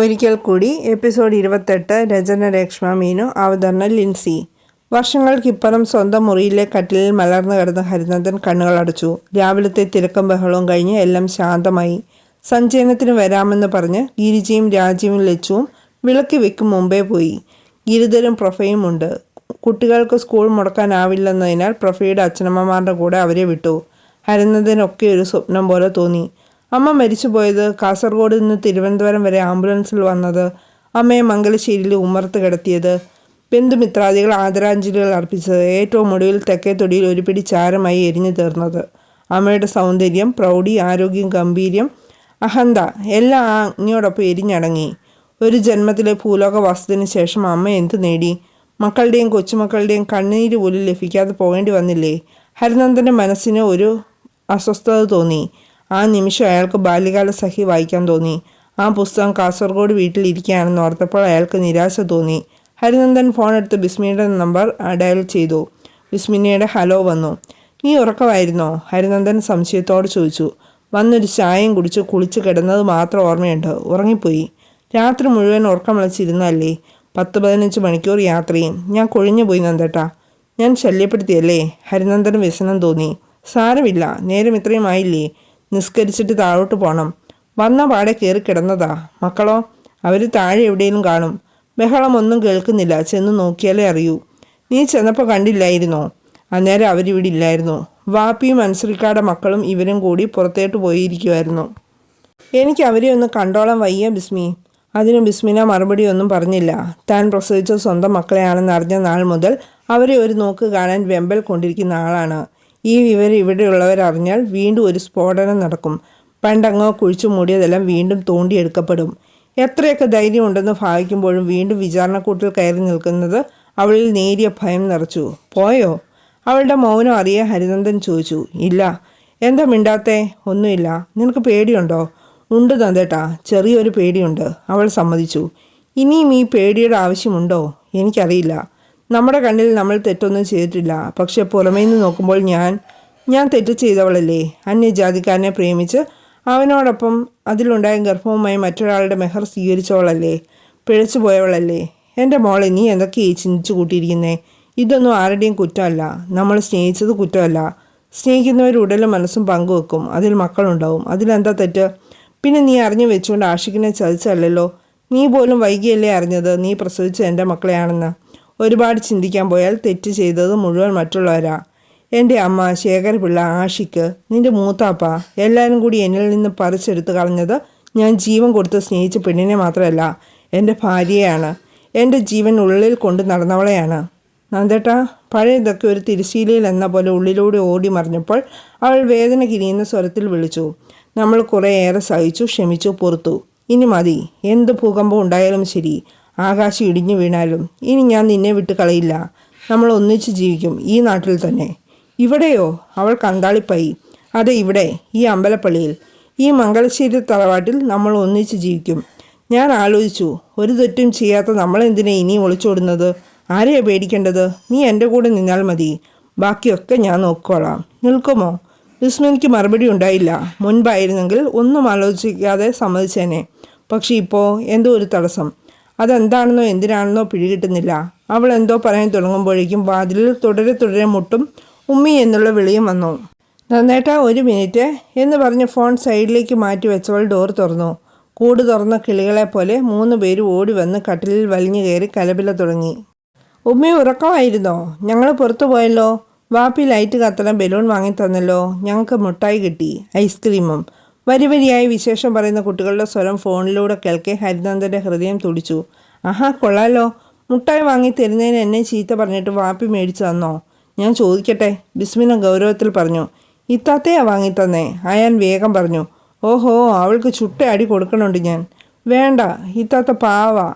ഒരിക്കൽ കൂടി എപ്പിസോഡ് ഇരുപത്തെട്ട് രചന രേഷ്മ മീനു അവതരണം ലിൻസി. വർഷങ്ങൾക്കിപ്പുറം സ്വന്തം മുറിയിലെ കട്ടിലിൽ മലർന്നു കിടന്ന ഹരിനന്ദൻ കണ്ണുകൾ അടച്ചു. രാവിലത്തെ തിരക്കും ബഹളവും കഴിഞ്ഞ് എല്ലാം ശാന്തമായി. സഞ്ചയനത്തിന് വരാമെന്ന് പറഞ്ഞ് ഗിരിജയും രാജീവും ലച്ചുവും വിളക്ക് വെക്കും മുമ്പേ പോയി. ഗിരിധരും പ്രൊഫയും ഉണ്ട്. കുട്ടികൾക്ക് സ്കൂൾ മുടക്കാനാവില്ലെന്നതിനാൽ പ്രൊഫയുടെ അച്ഛനമ്മമാരുടെ കൂടെ അവരെ വിട്ടു. ഹരിനന്ദനൊക്കെ ഒരു സ്വപ്നം പോലെ തോന്നി. അമ്മ മരിച്ചുപോയത് കാസർഗോഡ് നിന്ന് തിരുവനന്തപുരം വരെ ആംബുലൻസിൽ വന്നത് അമ്മയെ മംഗലശ്ശേരിയിൽ ഉമ്മർത്ത് കിടത്തിയത്. ബന്ധുമിത്രാദികൾ ആദരാഞ്ജലികൾ അർപ്പിച്ചത്. ഏറ്റവും ഒടുവിൽ തെക്കേ തൊടിയിൽ ഒരു പിടി ചാരമായി എരിഞ്ഞു തീർന്നത്. അമ്മയുടെ സൗന്ദര്യം പ്രൗഢി ആരോഗ്യം ഗംഭീര്യം അഹന്ത എല്ലാം അങ്ങയോടൊപ്പം എരിഞ്ഞടങ്ങി. ഒരു ജന്മത്തിലെ ഭൂലോക വാസത്തിന് ശേഷം അമ്മ എന്ത് നേടി? മക്കളുടെയും കൊച്ചുമക്കളുടെയും കണ്ണീര് പോലും ലഭിക്കാതെ പോകേണ്ടി വന്നില്ലേ? ഹരിനന്ദന്റെ മനസ്സിന് ഒരു അസ്വസ്ഥത തോന്നി. ആ നിമിഷം അയാൾക്ക് ബാല്യകാല സഖി വായിക്കാൻ തോന്നി. ആ പുസ്തകം കാസർഗോഡ് വീട്ടിലിരിക്കുകയാണെന്ന് ഓർത്തപ്പോൾ അയാൾക്ക് നിരാശ തോന്നി. ഹരിനന്ദൻ ഫോൺ എടുത്ത് ബിസ്മിയുടെ നമ്പർ ഡയൽ ചെയ്തു. ബിസ്മിനിയുടെ ഹലോ വന്നു. നീ ഉറക്കമായിരുന്നോ? ഹരിനന്ദൻ സംശയത്തോട് ചോദിച്ചു. വന്നൊരു ചായയും കുടിച്ച് കുളിച്ച് കിടന്നത് മാത്രം ഓർമ്മയുണ്ട്. ഉറങ്ങിപ്പോയി. രാത്രി മുഴുവൻ ഉറക്കം വിളിച്ചിരുന്നല്ലേ പത്ത് പതിനഞ്ച് മണിക്കൂർ യാത്രയും. ഞാൻ കൊഴിഞ്ഞു പോയി നന്ദേട്ടാ. ഞാൻ ശല്യപ്പെടുത്തിയല്ലേ? ഹരിനന്ദന് വ്യസനം തോന്നി. സാരമില്ല. നേരം ഇത്രയും ആയില്ലേ? നിസ്കരിച്ചിട്ട് താഴോട്ട് പോകണം വന്ന പാടെ കയറി കിടന്നതാ. മക്കളോ അവർ താഴെ എവിടെയും കാണും. ബഹളമൊന്നും കേൾക്കുന്നില്ല. ചെന്ന് നോക്കിയാലേ അറിയൂ. നീ ചെന്നപ്പോൾ കണ്ടില്ലായിരുന്നോ? അന്നേരം അവരിവിടെ ഇല്ലായിരുന്നു. വാപ്പിയും അൻസറിക്കാടെ മക്കളും ഇവരും കൂടി പുറത്തേട്ട് പോയിരിക്കുമായിരുന്നു എനിക്ക് അവരെ ഒന്ന് കണ്ടോളം വയ്യ ബിസ്മി. അതിന് ബിസ്മിന മറുപടി ഒന്നും പറഞ്ഞില്ല. താൻ പ്രസവിച്ച സ്വന്തം മക്കളെയാണെന്ന് അറിഞ്ഞ നാൾ മുതൽ അവരെ ഒരു നോക്ക് കാണാൻ വെമ്പൽ കൊണ്ടിരിക്കുന്ന ആളാണ്. ഈ വിവരം ഇവിടെയുള്ളവർ അറിഞ്ഞാൽ വീണ്ടും ഒരു സ്ഫോടനം നടക്കും. പണ്ടങ്ങോ കുഴിച്ചു മൂടിയതെല്ലാം വീണ്ടും തോണ്ടിയെടുക്കപ്പെടും. എത്രയൊക്കെ ധൈര്യമുണ്ടെന്ന് ഭാവിക്കുമ്പോഴും വീണ്ടും വിചാരണക്കൂട്ടിൽ കയറി നിൽക്കുന്നത് അവളിൽ നേരിയ ഭയം നിറച്ചു. പോയോ? അവളുടെ മൗനം അറിയ ഹരിനന്ദൻ ചോദിച്ചു. ഇല്ല. എന്താ മിണ്ടാത്തേ? ഒന്നുമില്ല. നിനക്ക് പേടിയുണ്ടോ? ഉണ്ട് തന്നേട്ടാ ചെറിയൊരു പേടിയുണ്ട്. അവൾ സമ്മതിച്ചു. ഇനിയും ഈ പേടിയുടെ ആവശ്യമുണ്ടോ? എനിക്കറിയില്ല. നമ്മുടെ കണ്ണിൽ നമ്മൾ തെറ്റൊന്നും ചെയ്തിട്ടില്ല. പക്ഷെ പുറമേ നിന്ന് നോക്കുമ്പോൾ ഞാൻ ഞാൻ തെറ്റ് ചെയ്തവളല്ലേ? അന്യജാതിക്കാരനെ പ്രേമിച്ച് അവനോടൊപ്പം അതിലുണ്ടായ ഗർഭവുമായി മറ്റൊരാളുടെ മെഹർ സ്വീകരിച്ചവളല്ലേ? പിഴച്ചു പോയവളല്ലേ? എന്റെ മോളെ നീ എന്തൊക്കെയായി ചിന്തിച്ചു കൂട്ടിയിരിക്കുന്നേ? ഇതൊന്നും ആരുടെയും കുറ്റമല്ല. നമ്മൾ സ്നേഹിച്ചത് കുറ്റമല്ല. സ്നേഹിക്കുന്നവർ ഉടലും മനസ്സും പങ്കുവെക്കും. അതിൽ മക്കളുണ്ടാവും. അതിലെന്താ തെറ്റ്? പിന്നെ നീ അറിഞ്ഞു വെച്ചുകൊണ്ട് ആഷിക്കിനെ ചതിച്ചല്ലോ നീ പോലും വൈകിയല്ലേ അറിഞ്ഞത്? നീ പ്രസവിച്ച എന്റെ മക്കളെയാണെന്ന്. ഒരുപാട് ചിന്തിക്കാൻ പോയാൽ തെറ്റ് ചെയ്തത് മുഴുവൻ മറ്റുള്ളവരാ. എന്റെ അമ്മ ശേഖരപിള്ള ആഷിക്ക് നിന്റെ മൂത്താപ്പ എല്ലാവരും കൂടി എന്നിൽ നിന്ന് പറിച്ചെടുത്ത് കളഞ്ഞത് ഞാൻ ജീവൻ കൊടുത്ത് സ്നേഹിച്ച പെണ്ണിനെ മാത്രമല്ല എന്റെ ഭാര്യയാണ് എന്റെ ജീവൻ ഉള്ളിൽ കൊണ്ട് നടന്നവളെയാണ്. നന്ദേട്ടാ പഴയതൊക്കെ ഒരു തിരിശീലയിൽ എന്ന പോലെ ഉള്ളിലൂടെ ഓടി മറിഞ്ഞപ്പോൾ അവൾ വേദന കിരിയുന്ന സ്വരത്തിൽ വിളിച്ചു. നമ്മൾ കുറേയേറെ സഹിച്ചു ക്ഷമിച്ചു പുറത്തു. ഇനി മതി എന്ത് ഭൂകമ്പം ഉണ്ടായാലും ശരി. ആകാശം ഇടിഞ്ഞു വീണാലും ഇനി ഞാൻ നിന്നെ വിട്ട് കളയില്ല. നമ്മൾ ഒന്നിച്ച് ജീവിക്കും ഈ നാട്ടിൽ തന്നെ. ഇവിടെയോ? അവൾ കന്താളിപ്പായി. അതെ ഇവിടെ ഈ അമ്പലപ്പള്ളിയിൽ. ഈ മംഗലശ്ശേരി തറവാട്ടിൽ നമ്മൾ ഒന്നിച്ച് ജീവിക്കും. ഞാൻ ആലോചിച്ചു ഒരു തെറ്റും ചെയ്യാത്ത നമ്മളെന്തിനെ ഇനി ഒളിച്ചോടുന്നത്? ആരെയാ പേടിക്കേണ്ടത്? നീ എന്റെ കൂടെ നിന്നാൽ മതി. ബാക്കിയൊക്കെ ഞാൻ നോക്കിക്കോളാം നിൽക്കുമോ? വിസ്മനിക്ക് മറുപടി ഉണ്ടായില്ല. മുൻപായിരുന്നെങ്കിൽ ഒന്നും ആലോചിക്കാതെ സമ്മതിച്ചേനെ. പക്ഷേ ഇപ്പോൾ എന്തോ ഒരു തടസ്സം. അതെന്താണെന്നോ എന്തിനാണെന്നോ പിടികിട്ടുന്നില്ല അവൾ എന്തോ പറയാൻ തുടങ്ങുമ്പോഴേക്കും വാതിലിൽ തുടരെ തുടരെ മുട്ടും ഉമ്മി എന്നുള്ള വിളിയും വന്നു. നന്നേട്ടാ ഒരു മിനിറ്റ് എന്ന് പറഞ്ഞ് ഫോൺ സൈഡിലേക്ക് മാറ്റി വെച്ചവൾ ഡോർ തുറന്നു. കൂട് തുറന്ന കിളികളെ പോലെ മൂന്ന് പേര് ഓടി വന്ന് കട്ടിലിൽ വലിഞ്ഞു കയറി കലപില തുടങ്ങി. ഉമ്മി ഉറക്കമായിരുന്നോ? ഞങ്ങൾ പുറത്തു പോയല്ലോ. വാപ്പി ലൈറ്റ് കത്തണം ബലൂൺ വാങ്ങി തന്നല്ലോ. ഞങ്ങൾക്ക് മുട്ടായി കിട്ടി ഐസ്ക്രീമും. വരി വരിയായി വിശേഷം പറയുന്ന കുട്ടികളുടെ സ്വരം ഫോണിലൂടെ കേൾക്കെ ഹരിനന്ദന്റെ ഹൃദയം തുടിച്ചു. ആഹാ കൊള്ളാലോ. മുട്ടായി വാങ്ങി തരുന്നതിന് എന്നെ ചീത്ത പറഞ്ഞിട്ട് വാപ്പി മേടിച്ചു തന്നോ? ഞാൻ ചോദിക്കട്ടെ. ബിസ്മിന ഗൗരവത്തിൽ പറഞ്ഞു. ഇത്താത്തയാ വാങ്ങി തന്നേ. അയാൻ വേഗം പറഞ്ഞു. ഓഹോ അവൾക്ക് ചുട്ട അടി കൊടുക്കണുണ്ട് ഞാൻ. വേണ്ട ഇത്താത്ത പാവാ.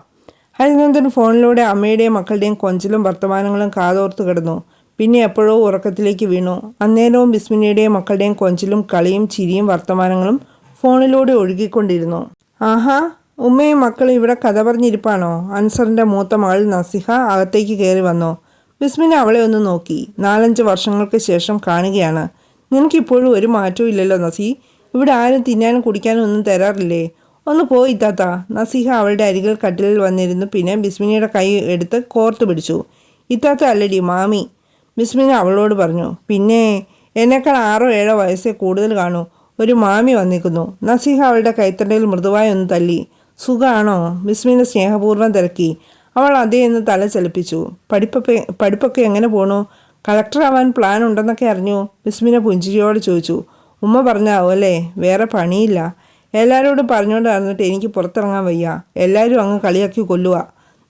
ഹരിനന്ദൻ ഫോണിലൂടെ അമ്മയുടെയും മക്കളുടെയും കൊഞ്ചിലും വർത്തമാനങ്ങളും കാതോർത്ത് കിടന്നു. പിന്നെ എപ്പോഴോ ഉറക്കത്തിലേക്ക് വീണു. അന്നേരവും ബിസ്മിനിയുടെയും മക്കളുടെയും കൊഞ്ചിലും കളിയും ചിരിയും വർത്തമാനങ്ങളും ഫോണിലൂടെ ഒഴുകിക്കൊണ്ടിരുന്നു. ആഹാ ഉമ്മയും മക്കളും ഇവിടെ കഥ പറഞ്ഞിരിപ്പാണോ? അൻസറിന്റെ മൂത്ത മകൾ നസിഹ അകത്തേക്ക് കയറി വന്നു. ബിസ്മിന അവളെ ഒന്ന് നോക്കി. നാലഞ്ച് വർഷങ്ങൾക്ക് ശേഷം കാണുകയാണ്. നിനക്കിപ്പോഴും ഒരു മാറ്റവും ഇല്ലല്ലോ നസി. ഇവിടെ ആരും തിന്നാനും കുടിക്കാനും ഒന്നും തരാറില്ലേ? ഒന്ന് പോയി താത്ത. നസീഹ അവളുടെ അരികൾ കട്ടിലിൽ വന്നിരുന്നു. പിന്നെ ബിസ്മിനിയുടെ കൈ എടുത്ത് കോർത്ത് പിടിച്ചു. ഇത്താത്ത അല്ലടി മാമി. ബിസ്മിന അവളോട് പറഞ്ഞു പിന്നെ എന്നേക്കാൾ ആറോ ഏഴോ വയസ്സേ കൂടുതൽ കാണൂ. ഒരു മാമി വന്നിക്കുന്നു നസീഹ അവളുടെ കൈത്തണ്ടയിൽ മൃദുവായി ഒന്ന് തല്ലി. സുഖാണോ ബിസ്മിനെ സ്നേഹപൂർവം തിരക്കി. അവൾ അതേ എന്ന് തല ചലിപ്പിച്ചു. പഠിപ്പൊക്കെ പഠിപ്പൊക്കെ എങ്ങനെ പോണു? കളക്ടറാവാൻ പ്ലാൻ ഉണ്ടെന്നൊക്കെ അറിഞ്ഞു. വിസ്മിന പുഞ്ചിരിയോട് ചോദിച്ചു. ഉമ്മ പറഞ്ഞാവും അല്ലേ? വേറെ പണിയില്ല. എല്ലാവരോടും നടന്നിട്ട് എനിക്ക് പുറത്തിറങ്ങാൻ വയ്യ. എല്ലാവരും അങ്ങ് കളിയാക്കി കൊല്ലുക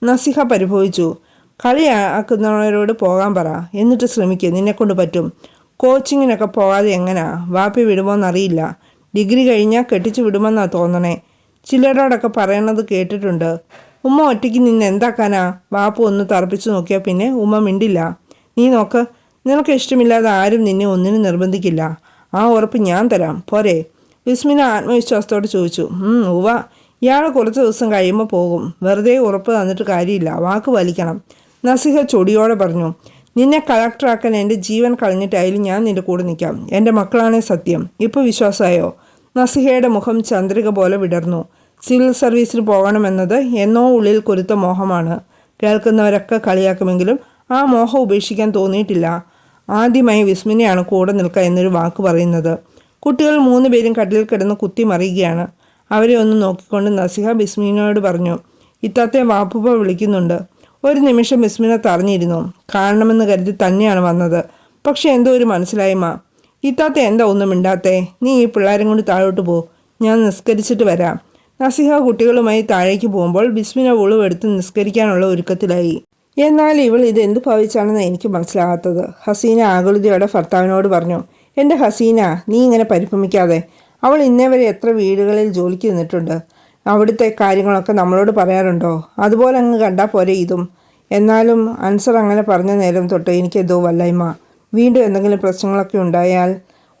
നസിഹ പരിഭവിച്ചു. കളിയാക്കുന്നവരോട് പോകാൻ പറ. എന്നിട്ട് ശ്രമിക്കുക നിന്നെക്കൊണ്ട് പറ്റും. കോച്ചിങ്ങിനൊക്കെ പോകാതെ എങ്ങനാ? വാപ്പി വിടുമോന്നറിയില്ല. ഡിഗ്രി കഴിഞ്ഞാൽ കെട്ടിച്ചു വിടുമെന്നാ തോന്നണേ. ചിലരോടൊക്കെ പറയണത് കേട്ടിട്ടുണ്ട്. ഉമ്മ ഒറ്റയ്ക്ക് നിന്ന് എന്താക്കാനാ? വാപ്പ ഒന്ന് തറപ്പിച്ചു നോക്കിയാൽ പിന്നെ ഉമ്മ മിണ്ടില്ല. നീ നോക്ക്. നിനക്ക് ഇഷ്ടമില്ലാതെ ആരും നിന്നെ ഒന്നിനും നിർബന്ധിക്കില്ല. ആ ഉറപ്പ് ഞാൻ തരാം. പോരെ. വിസ്മിന ആത്മവിശ്വാസത്തോട് ചോദിച്ചു. ഉവ ഇയാൾ കുറച്ച് ദിവസം കഴിയുമ്പോൾ പോകും. വെറുതെ ഉറപ്പ് തന്നിട്ട് കാര്യമില്ല. വാക്ക് വലിക്കണം. നസിഹ ചൊടിയോടെ പറഞ്ഞു നിന്നെ കളക്ടറാക്കാൻ എന്റെ ജീവൻ കളഞ്ഞിട്ടായാലും ഞാൻ നിന്റെ കൂടെ നിൽക്കാം. എന്റെ മക്കളാണേ സത്യം. ഇപ്പോൾ വിശ്വാസമായോ? നസിഹയുടെ മുഖം ചന്ദ്രിക പോലെ വിടർന്നു. സിവിൽ സർവീസിന് പോകണമെന്നത് എന്നോ ഉള്ളിൽ കൊരുത്ത മോഹമാണ്. കേൾക്കുന്നവരൊക്കെ കളിയാക്കുമെങ്കിലും ആ മോഹം ഉപേക്ഷിക്കാൻ തോന്നിയിട്ടില്ല. ആദ്യമായി വിസ്മിനെയാണ് കൂടെ നിൽക്കുക എന്നൊരു വാക്ക് പറയുന്നത്. കുട്ടികൾ മൂന്ന് പേരും കട്ടിലിൽ കിടന്ന് കുത്തി മറിയുകയാണ്. അവരെ ഒന്ന് നോക്കിക്കൊണ്ട് നസിഹ ബിസ്മിനോട് പറഞ്ഞു ഇത്തത്തെ വാപ്പുപ്പ വിളിക്കുന്നുണ്ട്. ഒരു നിമിഷം മിസ്മിന തറഞ്ഞിരുന്നു കാണണമെന്ന് കരുതി തന്നെയാണ് വന്നത്. പക്ഷെ എന്തോ ഒരു മനസ്സിലായ്മ. ഇത്താത്ത എന്താ ഒന്നും മിണ്ടാത്തേ? നീ ഈ പിള്ളേരും കൊണ്ട് താഴോട്ട് പോ. ഞാൻ നിസ്കരിച്ചിട്ട് വരാം. നസിഹ കുട്ടികളുമായി താഴേക്ക് പോകുമ്പോൾ ബിസ്മിന ഉളുവെടുത്ത് നിസ്കരിക്കാനുള്ള ഒരുക്കത്തിലായി. എന്നാൽ ഇവൾ ഇത് എന്ത് ഭാവിച്ചാണെന്ന് എനിക്ക് മനസ്സിലാകാത്തത്. ഹസീന ആകുലതയോടെ ഭർത്താവിനോട് പറഞ്ഞു എന്റെ ഹസീന നീ ഇങ്ങനെ പരിഭ്രമിക്കാതെ. അവൾ ഇന്നേ വരെ എത്ര വീടുകളിൽ ജോലിക്ക് നിന്നിട്ടുണ്ട്. അവിടുത്തെ കാര്യങ്ങളൊക്കെ നമ്മളോട് പറയാറുണ്ടോ? അതുപോലെ അങ്ങ് കണ്ടാൽ പോരെ ഇതും. എന്നാലും അൻസർ അങ്ങനെ പറഞ്ഞ നേരം തൊട്ട് എനിക്കെന്തോ വല്ലായ്മ. വീണ്ടും എന്തെങ്കിലും പ്രശ്നങ്ങളൊക്കെ ഉണ്ടായാൽ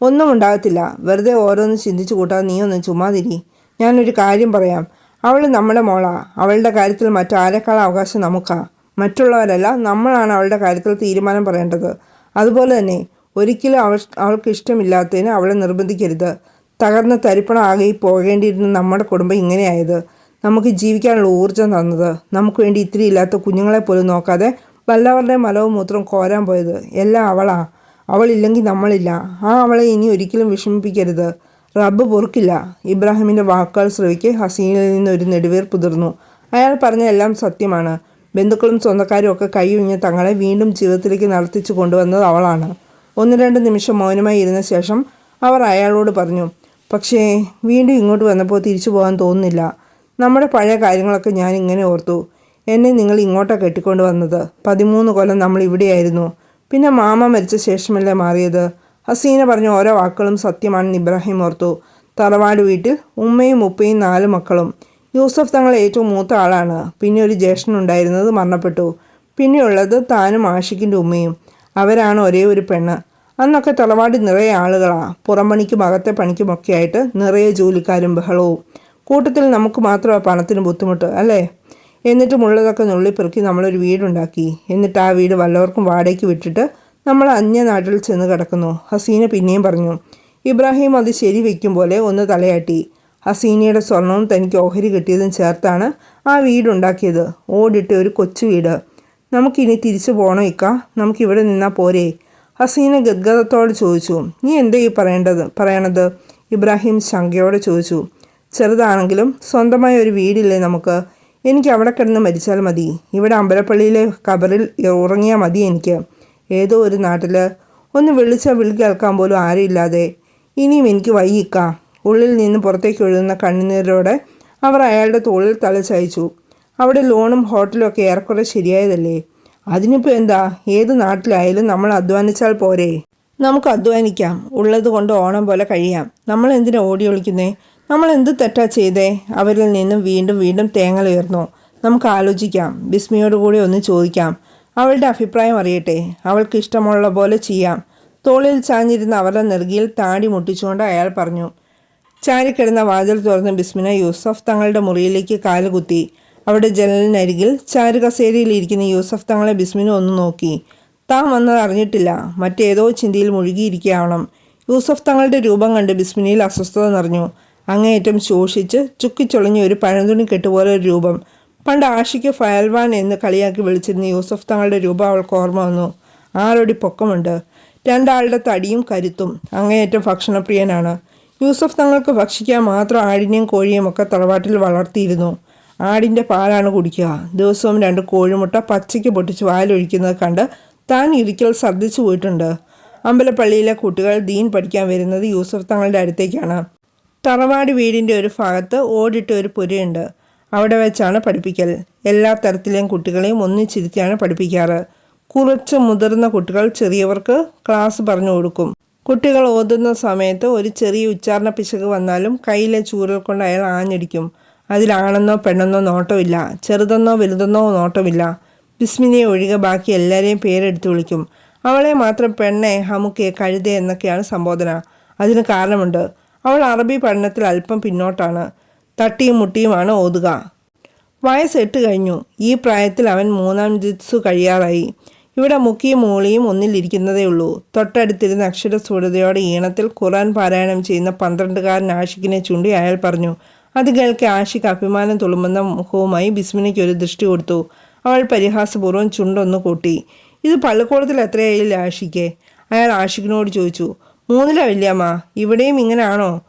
ഒന്നും ഉണ്ടാകത്തില്ല. വെറുതെ ഓരോന്ന് ചിന്തിച്ചു കൂട്ടാതെ നീ ഒന്ന് ചുമ്മാതിരി. ഞാനൊരു കാര്യം പറയാം. അവൾ നമ്മുടെ മോളാ. അവളുടെ കാര്യത്തിൽ മറ്റാരെക്കാളും അവകാശം നമുക്കാ. മറ്റുള്ളവരല്ല നമ്മളാണ് അവളുടെ കാര്യത്തിൽ തീരുമാനം പറയേണ്ടത്. അതുപോലെ തന്നെ ഒരിക്കലും അവൾ അവൾക്ക് ഇഷ്ടമില്ലാത്തതിന് അവളെ നിർബന്ധിക്കരുത്. തകർന്ന തരിപ്പണമാകെ പോകേണ്ടിയിരുന്ന നമ്മുടെ കുടുംബം ഇങ്ങനെയായത്. നമുക്ക് ജീവിക്കാനുള്ള ഊർജം തന്നത്. നമുക്ക് വേണ്ടി ഇത്തിരി ഇല്ലാത്ത കുഞ്ഞുങ്ങളെ പോലും നോക്കാതെ വല്ലവരുടെ മലവും മൂത്രവും കോരാൻ പോയത്. എല്ലാം അവളാ. അവളില്ലെങ്കിൽ നമ്മളില്ല. ആ അവളെ ഇനി ഒരിക്കലും വിഷമിപ്പിക്കരുത്. റബ്ബ് പൊറുക്കില്ല. ഇബ്രാഹിമിന്റെ വാക്കുകൾ ശ്രവിക്ക് ഹസീനിൽ നിന്ന് ഒരു നെടുവീർ പുതിർന്നു. അയാൾ പറഞ്ഞ എല്ലാം സത്യമാണ്. ബന്ധുക്കളും സ്വന്തക്കാരും ഒക്കെ കൈയുഞ്ഞ് തങ്ങളെ വീണ്ടും ജീവിതത്തിലേക്ക് നടത്തിച്ചു കൊണ്ടുവന്നത് അവളാണ്. ഒന്ന് രണ്ട് നിമിഷം മൗനമായി ഇരുന്ന ശേഷം അവർ അയാളോട് പറഞ്ഞു പക്ഷേ വീണ്ടും ഇങ്ങോട്ട് വന്നപ്പോൾ തിരിച്ചു പോകാൻ തോന്നുന്നില്ല. നമ്മുടെ പഴയ കാര്യങ്ങളൊക്കെ ഞാൻ ഇങ്ങനെ ഓർത്തു. എന്നെ നിങ്ങൾ ഇങ്ങോട്ടാണ് കെട്ടിക്കൊണ്ട് വന്നത്. പതിമൂന്ന് കൊല്ലം നമ്മൾ ഇവിടെയായിരുന്നു. പിന്നെ മാമ മരിച്ച ശേഷമല്ലേ മാറിയത്? ഹസീന പറഞ്ഞ ഓരോ വാക്കുകളും സത്യമാണെന്ന് ഇബ്രാഹിം ഓർത്തു. തറവാട് വീട്ടിൽ ഉമ്മയും ഉപ്പയും നാല് മക്കളും. യൂസഫ് തങ്ങൾ ഏറ്റവും മൂത്ത ആളാണ്. പിന്നെ ഒരു ജ്യേഷ്ഠനുണ്ടായിരുന്നത് മരണപ്പെട്ടു. പിന്നെയുള്ളത് താനും ആഷിക്കിന്റെ ഉമ്മയും. അവരാണ് ഒരേ ഒരു പെണ്ണ്. അന്നൊക്കെ തറവാട് നിറയെ ആളുകളാണ് പുറമണിക്കും അകത്തെ പണിക്കുമൊക്കെ ആയിട്ട് നിറയെ ജോലിക്കാരും ബഹളവും. കൂട്ടത്തിൽ നമുക്ക് മാത്രമാണ് പണത്തിന് ബുദ്ധിമുട്ട് അല്ലേ? എന്നിട്ടും ഉള്ളതൊക്കെ നുള്ളിപ്പെറുക്കി നമ്മളൊരു വീടുണ്ടാക്കി. എന്നിട്ട് ആ വീട് വല്ലവർക്കും വാടകയ്ക്ക് വിട്ടിട്ട് നമ്മൾ അന്യനാട്ടിൽ ചെന്ന് കിടക്കുന്നു. ഹസീന പിന്നെയും പറഞ്ഞു ഇബ്രാഹിം അത് ശരി വയ്ക്കും പോലെ ഒന്ന് തലയാട്ടി. ഹസീനയുടെ സ്വർണവും തനിക്ക് ഓഹരി കിട്ടിയതും ചേർത്താണ് ആ വീടുണ്ടാക്കിയത്. ഓടിട്ട് ഒരു കൊച്ചു വീട്. നമുക്കിനി തിരിച്ചു പോകണോ ഇക്ക? നമുക്കിവിടെ നിന്നാൽ പോരേ. ഹസീന ഗദ്ഗതത്തോട് ചോദിച്ചു നീ എന്തേ ഈ പറയേണ്ടത്? പറയണത്? ഇബ്രാഹിം ശങ്കയോടെ ചോദിച്ചു ചെറുതാണെങ്കിലും സ്വന്തമായ ഒരു വീടില്ലേ നമുക്ക്? എനിക്ക് അവിടെ കിടന്ന് മരിച്ചാൽ മതി. ഇവിടെ അമ്പലപ്പള്ളിയിലെ കബറിൽ ഉറങ്ങിയാൽ മതി എനിക്ക്. ഏതോ ഒരു നാട്ടിൽ ഒന്ന് വിളിച്ചാൽ വിളി കേൾക്കാൻ പോലും ആരുമില്ലാതെ ഇനിയും എനിക്ക് വൈകിക്കാം. ഉള്ളിൽ നിന്ന് പുറത്തേക്ക് ഒഴുകുന്ന കണ്ണുനീരോടെ അവർ അയാളുടെ തോളിൽ തലച്ചയച്ചു അവിടെ ലോണും ഹോട്ടലും ഒക്കെ ഏറെക്കുറെ ശരിയായതല്ലേ? അതിനിപ്പോൾ എന്താ? ഏത് നാട്ടിലായാലും നമ്മൾ അധ്വാനിച്ചാൽ പോരെ. നമുക്ക് അധ്വാനിക്കാം. ഉള്ളത് കൊണ്ട് ഓണം പോലെ കഴിയാം. നമ്മൾ എന്തിനാ ഓടി ഒളിക്കുന്നേ? നമ്മൾ എന്ത് തെറ്റാ ചെയ്തേ? അവരിൽ നിന്നും വീണ്ടും വീണ്ടും തേങ്ങൽ ഉയർന്നു നമുക്ക് ആലോചിക്കാം. ബിസ്മിയോട് കൂടി ഒന്ന് ചോദിക്കാം. അവളുടെ അഭിപ്രായം അറിയട്ടെ. അവൾക്ക് ഇഷ്ടമുള്ള പോലെ ചെയ്യാം. തോളിൽ ചാഞ്ഞിരുന്ന അവരുടെ നെറുകിയിൽ താടി മുട്ടിച്ചുകൊണ്ട് അയാൾ പറഞ്ഞു. ചാരിക്കിടന്ന വാതിൽ തുറന്ന് ബിസ്മിന യൂസഫ് തങ്ങളുടെ മുറിയിലേക്ക് കാലുകുത്തി. അവിടെ ജനലിനരികിൽ ചാരുകസേരയിൽ ഇരിക്കുന്ന യൂസഫ് തങ്ങളെ ബിസ്മിനു ഒന്ന് നോക്കി. താൻ വന്നത് അറിഞ്ഞിട്ടില്ല. മറ്റേതോ ചിന്തയിൽ മുഴുകിയിരിക്കുകയാവണം. യൂസഫ് തങ്ങളുടെ രൂപം കണ്ട് ബിസ്മിനിയിൽ അസ്വസ്ഥത നിറഞ്ഞു. അങ്ങേയറ്റം ശോഷിച്ച് ചുക്കിച്ചൊളഞ്ഞ ഒരു പഴന്തുണി കെട്ടുപോലെ ഒരു രൂപം. പണ്ട് ആഷിക്ക് ഫയൽവാൻ എന്ന് കളിയാക്കി വിളിച്ചിരുന്ന യൂസഫ് തങ്ങളുടെ രൂപം അവൾക്ക് ഓർമ്മ വന്നു. ആരോടി പൊക്കമുണ്ട്. രണ്ടാളുടെ തടിയും കരുത്തും അങ്ങേയറ്റം ഭക്ഷണപ്രിയനാണ്. യൂസഫ് തങ്ങൾക്ക് ഭക്ഷിക്കാൻ മാത്രം ആടിനെയും കോഴിയും ഒക്കെ തറവാട്ടിൽ വളർത്തിയിരുന്നു. ആടിന്റെ പാലാണ് കുടിക്കുക. ദിവസവും രണ്ട് കോഴിമുട്ട പച്ചയ്ക്ക് പൊട്ടിച്ച് വായലൊഴിക്കുന്നത് കണ്ട് താൻ ഇരിക്കൽ ശ്രദ്ധിച്ചു പോയിട്ടുണ്ട്. അമ്പലപ്പള്ളിയിലെ കുട്ടികൾ ദീൻ പഠിക്കാൻ വരുന്നത് യൂസഫ് തങ്ങളുടെ അടുത്തേക്കാണ്. തറവാട് വീടിന്റെ ഒരു ഭാഗത്ത് ഓടിട്ട് ഒരു പുരയുണ്ട്. അവിടെ വെച്ചാണ് പഠിപ്പിക്കൽ. എല്ലാ തരത്തിലെയും കുട്ടികളെയും ഒന്നിച്ചിരുത്തിയാണ് പഠിപ്പിക്കാറ്. കുറച്ച് മുതിർന്ന കുട്ടികൾ ചെറിയവർക്ക് ക്ലാസ് പറഞ്ഞു കൊടുക്കും. കുട്ടികൾ ഓതുന്ന സമയത്ത് ഒരു ചെറിയ ഉച്ചാരണ പിശക് വന്നാലും കയ്യിലെ ചൂരൽ കൊണ്ട് അയാൾ ആഞ്ഞടിക്കും. അതിലാണെന്നോ പെണ്ണെന്നോ നോട്ടമില്ല. ചെറുതെന്നോ വലുതെന്നോ നോട്ടമില്ല. ബിസ്മിനെ ഒഴികെ ബാക്കി എല്ലാവരെയും പേരെടുത്ത് വിളിക്കും. അവളെ മാത്രം പെണ്ണെ ഹമുക്കെ കഴുത എന്നൊക്കെയാണ് സംബോധന. അതിന് കാരണമുണ്ട്. അവൾ അറബി പഠനത്തിൽ അല്പം പിന്നോട്ടാണ്. തട്ടിയും മുട്ടിയുമാണ് ഓതുക. വയസ്സ് എട്ട് കഴിഞ്ഞു. ഈ പ്രായത്തിൽ അവൻ മൂന്നാം ജിത്സു കഴിയാറായി. ഇവിടെ മുക്കിയും മൂളിയും ഒന്നിലിരിക്കുന്നതേ ഉള്ളൂ. തൊട്ടടുത്തിരുന്ന അക്ഷരസ്ഫുടതയോടെ ഈണത്തിൽ ഖുറാൻ പാരായണം ചെയ്യുന്ന പന്ത്രണ്ടുകാരൻ ആഷിഖിനെ ചൂണ്ടി അയാൾ പറഞ്ഞു അത് കേൾക്കെ ആഷിക്ക് അഭിമാനം തുളുമ്പുന്ന മുഖവുമായി ബിസ്മിനയ്ക്ക് ഒരു ദൃഷ്ടി കൊടുത്തു. അവൾ പരിഹാസപൂർവം ചുണ്ടൊന്ന് കൂട്ടി. ഇത് പള്ളിക്കൂടത്തിൽ എത്രയായില്ല ആഷിക്ക് അയാൾ ആഷിഖിനോട് ചോദിച്ചു. മൂന്നില വല്യമ്മ. ഇവിടെയും ഇങ്ങനെയാണോ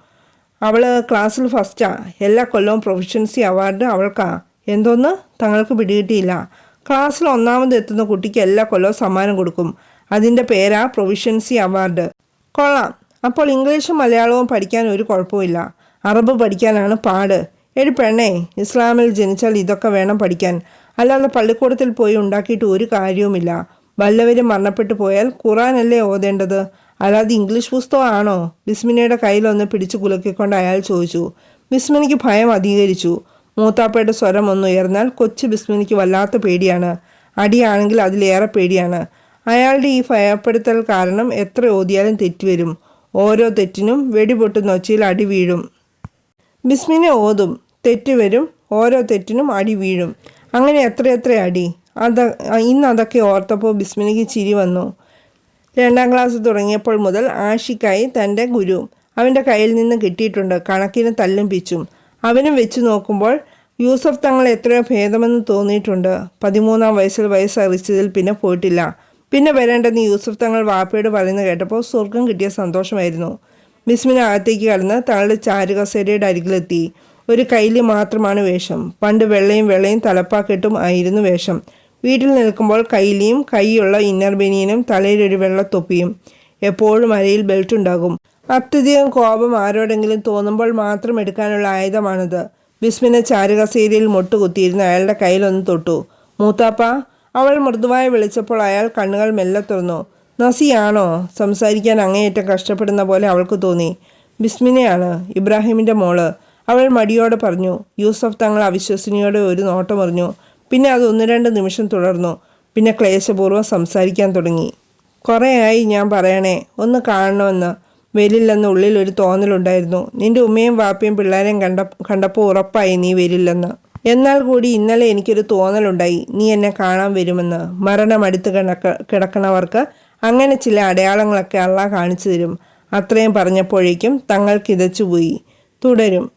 അവൾ ക്ലാസ്സിൽ ഫസ്റ്റാ. എല്ലാ കൊല്ലവും പ്രൊഫഷൻസി അവാർഡ് അവൾക്കാ. എന്തോന്ന്? തങ്ങൾക്ക് പിടികിട്ടിയില്ല. ക്ലാസ്സിൽ ഒന്നാമത് എത്തുന്ന കുട്ടിക്ക് എല്ലാ കൊല്ലവും സമ്മാനം കൊടുക്കും. അതിന്റെ പേരാ പ്രൊവിഷ്യൻസി അവാർഡ്. കൊള്ളാം. അപ്പോൾ ഇംഗ്ലീഷും മലയാളവും പഠിക്കാൻ ഒരു കുഴപ്പമില്ല അറബ് പഠിക്കാനാണ് പാട്. എടി പെണ്ണേ ഇസ്ലാമിൽ ജനിച്ചാൽ ഇതൊക്കെ വേണം പഠിക്കാൻ. അല്ലാതെ പള്ളിക്കൂടത്തിൽ പോയി ഉണ്ടാക്കിയിട്ട് ഒരു കാര്യവുമില്ല. വല്ലവരും മരണപ്പെട്ടു പോയാൽ ഖുറാനല്ലേ ഓതേണ്ടത്? അല്ലാതെ ഇംഗ്ലീഷ് പുസ്തകമാണോ ബിസ്മിനയുടെ കയ്യിലൊന്ന് പിടിച്ചു കുലക്കിക്കൊണ്ട് അയാൾ ചോദിച്ചു. ബിസ്മിനിക്ക് ഭയം അധികരിച്ചു. മൂത്താപ്പയുടെ സ്വരം ഒന്ന് ഉയർന്നാൽ കൊച്ചു ബിസ്മിനിക്ക് വല്ലാത്ത പേടിയാണ്. അടിയാണെങ്കിൽ അതിലേറെ പേടിയാണ്. അയാളുടെ ഈ ഭയപ്പെടുത്തൽ കാരണം എത്ര ഓതിയാലും തെറ്റുവരും. ഓരോ തെറ്റിനും വെടിപൊട്ടുന്ന ഒച്ചയിൽ അടി വീഴും. ബിസ്മിനെ ഓതും. തെറ്റ് വരും ഓരോ തെറ്റിനും അടി വീഴും. അങ്ങനെ എത്രയെത്ര അടി. അത് ഇന്ന് അതൊക്കെ ഓർത്തപ്പോൾ ബിസ്മിനിക്ക് ചിരി വന്നു. രണ്ടാം ക്ലാസ് തുടങ്ങിയപ്പോൾ മുതൽ ആഷിക്കായി തന്റെ ഗുരു. അവന്റെ കയ്യിൽ നിന്ന് കിട്ടിയിട്ടുണ്ട്. കണക്കിന് തല്ലും പിച്ചും. അവനും വെച്ച് നോക്കുമ്പോൾ യൂസഫ് തങ്ങൾ എത്രയോ ഭേദമെന്ന് തോന്നിയിട്ടുണ്ട്. പതിമൂന്നാം വയസ്സിൽ വയസ്സറിച്ചതിൽ പിന്നെ പോയിട്ടില്ല. പിന്നെ വരേണ്ടെന്ന് യൂസഫ് തങ്ങൾ വാപ്പയോട് പറയുന്നത് കേട്ടപ്പോൾ സ്വർഗം കിട്ടിയ സന്തോഷമായിരുന്നു. ബിസ്മിന അകത്തേക്ക് കടന്ന് തങ്ങളുടെ ചാരുകസേരയുടെ അരികിലെത്തി. ഒരു കയ്യിൽ മാത്രമാണ് വേഷം. പണ്ട് വെള്ളയും വെള്ളയും തലപ്പാക്കെട്ടും ആയിരുന്നു വേഷം. വീട്ടിൽ നിൽക്കുമ്പോൾ കയ്യിലെയും കൈയുള്ള ഇന്നർ ബനിയനും തലയിലൊരു വെള്ളത്തൊപ്പിയും. എപ്പോഴും അരയിൽ ബെൽറ്റ് ഉണ്ടാകും. അത്യധികം കോപം ആരോടെങ്കിലും തോന്നുമ്പോൾ മാത്രം എടുക്കാനുള്ള ആയുധമാണിത്. ബിസ്മിനെ ചാരുകസേരിയിൽ മുട്ടുകുത്തിയിരുന്ന അയാളുടെ കയ്യിലൊന്ന് തൊട്ടു. മൂത്താപ്പ അവൾ മൃദുവായി വിളിച്ചപ്പോൾ അയാൾ കണ്ണുകൾ മെല്ലെ തുറന്നു. നസിയാണോ? സംസാരിക്കാൻ അങ്ങേയറ്റം കഷ്ടപ്പെടുന്ന പോലെ അവൾക്ക് തോന്നി. ബിസ്മിനെയാണ് ഇബ്രാഹിമിന്റെ മോൾ. അവൾ മടിയോടെ പറഞ്ഞു യൂസഫ് തങ്ങൾ അവിശ്വസനീയോടെ ഒരു നോട്ടം നോട്ടമെറിഞ്ഞു പിന്നെ അത് ഒന്ന് രണ്ട് നിമിഷം തുടർന്നു. പിന്നെ ക്ലേശപൂർവം സംസാരിക്കാൻ തുടങ്ങി. കുറേയായി ഞാൻ പറയണേ ഒന്ന് കാണണമെന്ന്. വരില്ലെന്ന് ഉള്ളിൽ ഒരു തോന്നലുണ്ടായിരുന്നു. നിന്റെ ഉമ്മയും വാപ്പയും പിള്ളേരെയും കണ്ട കണ്ടപ്പോൾ ഉറപ്പായി നീ വരില്ലെന്ന്. എന്നാൽ കൂടി ഇന്നലെ എനിക്കൊരു തോന്നലുണ്ടായി. നീ എന്നെ കാണാൻ വരുമെന്ന്. മരണം അടുത്ത് കിടക്ക കിടക്കണവർക്ക് അങ്ങനെ ചില അടയാളങ്ങളൊക്കെ അള്ളാഹ് കാണിച്ചു തരും അത്രയും പറഞ്ഞപ്പോഴേക്കും തങ്ങൾ കിതച്ചുപോയി. തുടരും.